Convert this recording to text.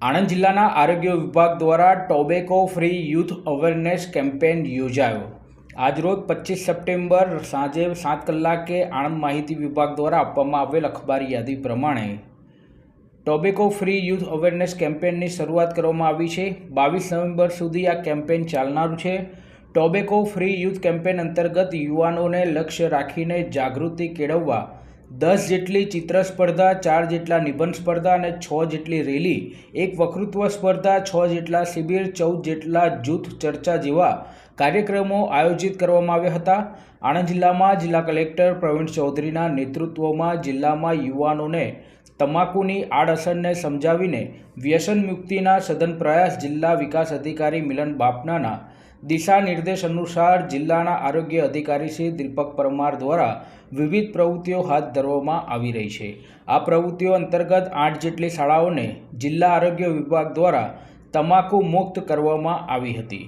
આણંદ જિલ્લાના આરોગ્ય વિભાગ દ્વારા tobacco free youth awareness campaign યોજાયો. આજરોજ પચીસ સપ્ટેમ્બર સાંજે સાત કલાકે આણંદ માહિતી વિભાગ દ્વારા આપવામાં આવેલ અખબારી યાદી પ્રમાણે ટોબેકો ફ્રી યુથ અવેરનેસ કેમ્પેનની શરૂઆત કરવામાં આવી છે. બાવીસ નવેમ્બર સુધી આ કેમ્પેન ચાલનારું છે. ટોબેકો ફ્રી યુથ કેમ્પેન અંતર્ગત યુવાનોને લક્ષ્ય રાખીને જાગૃતિ કેળવવા દસ જેટલી ચિત્ર સ્પર્ધા, ચાર જેટલા નિબંધ સ્પર્ધા અને છ જેટલી રેલી, એક વક્તૃત્વ સ્પર્ધા, છ જેટલા શિબિર, ચૌદ જેટલા જૂથ ચર્ચા જેવા કાર્યક્રમો આયોજિત કરવામાં આવ્યા હતા. આણંદ જિલ્લામાં જિલ્લા કલેક્ટર પ્રવીણ ચૌધરીના નેતૃત્વમાં જિલ્લામાં યુવાનોને તમાકુની આડઅસરને સમજાવીને વ્યસન મુક્તિના સઘન પ્રયાસ જિલ્લા વિકાસ અધિકારી મિલન બાપનાના દિશા નિર્દેશ અનુસાર જિલ્લાના આરોગ્ય અધિકારી શ્રી દીપક પરમાર દ્વારા વિવિધ પ્રવૃત્તિઓ હાથ ધરવામાં આવી રહી છે. આ પ્રવૃત્તિઓ અંતર્ગત આઠ જેટલી શાળાઓને જિલ્લા આરોગ્ય વિભાગ દ્વારા તમાકુ મુક્ત કરવામાં આવી હતી.